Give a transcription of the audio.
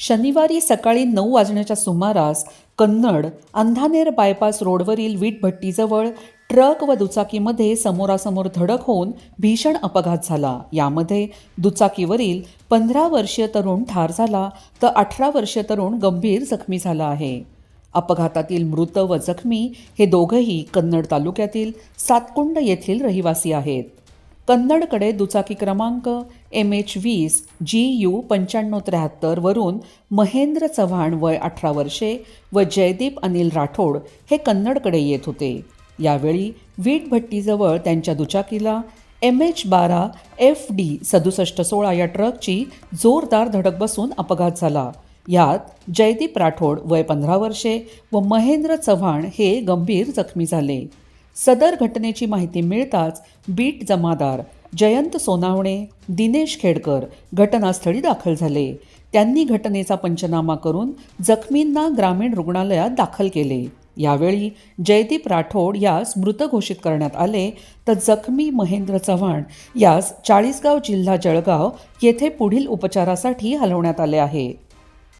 शनिवारी सकाळी नऊ वाजण्याच्या सुमारास कन्नड अंधानेर बायपास रोडवरील वीटभट्टीजवळ ट्रक व दुचाकीमध्ये समोरासमोर धडक होऊन भीषण अपघात झाला. यामध्ये दुचाकीवरील पंधरा वर्षीय तरुण ठार झाला तर अठरा वर्षीय तरुण गंभीर जखमी झाला आहे. अपघातातील मृत व जखमी हे दोघंही कन्नड तालुक्यातील सातकुंड येथील रहिवासी आहेत. कन्नडकडे दुचाकी क्रमांक एम एच वीस जी यू पंच्याण्णव त्र्याहत्तर वरून महेंद्र चव्हाण वय अठरा वर्षे व जयदीप अनिल राठोड हे कन्नडकडे येत होते. यावेळी वीट भट्टीजवळ त्यांच्या दुचाकीला एम एच बारा एफ डी सदुसष्ट सोळा या ट्रकची जोरदार धडक बसून अपघात झाला. यात जयदीप राठोड वय पंधरा वर्षे व महेंद्र चव्हाण हे गंभीर जखमी झाले. सदर घटनेची माहिती मिळताच बीट जमादार जयंत सोनावणे दिनेश खेडकर घटनास्थळी दाखल झाले. त्यांनी घटनेचा पंचनामा करून जखमींना ग्रामीण रुग्णालयात दाखल केले. यावेळी जयदीप राठोड यास मृत घोषित करण्यात आले तर जखमी महेंद्र चव्हाण यास चाळीसगाव जिल्हा जळगाव येथे पुढील उपचारासाठी हलवण्यात आले आहे.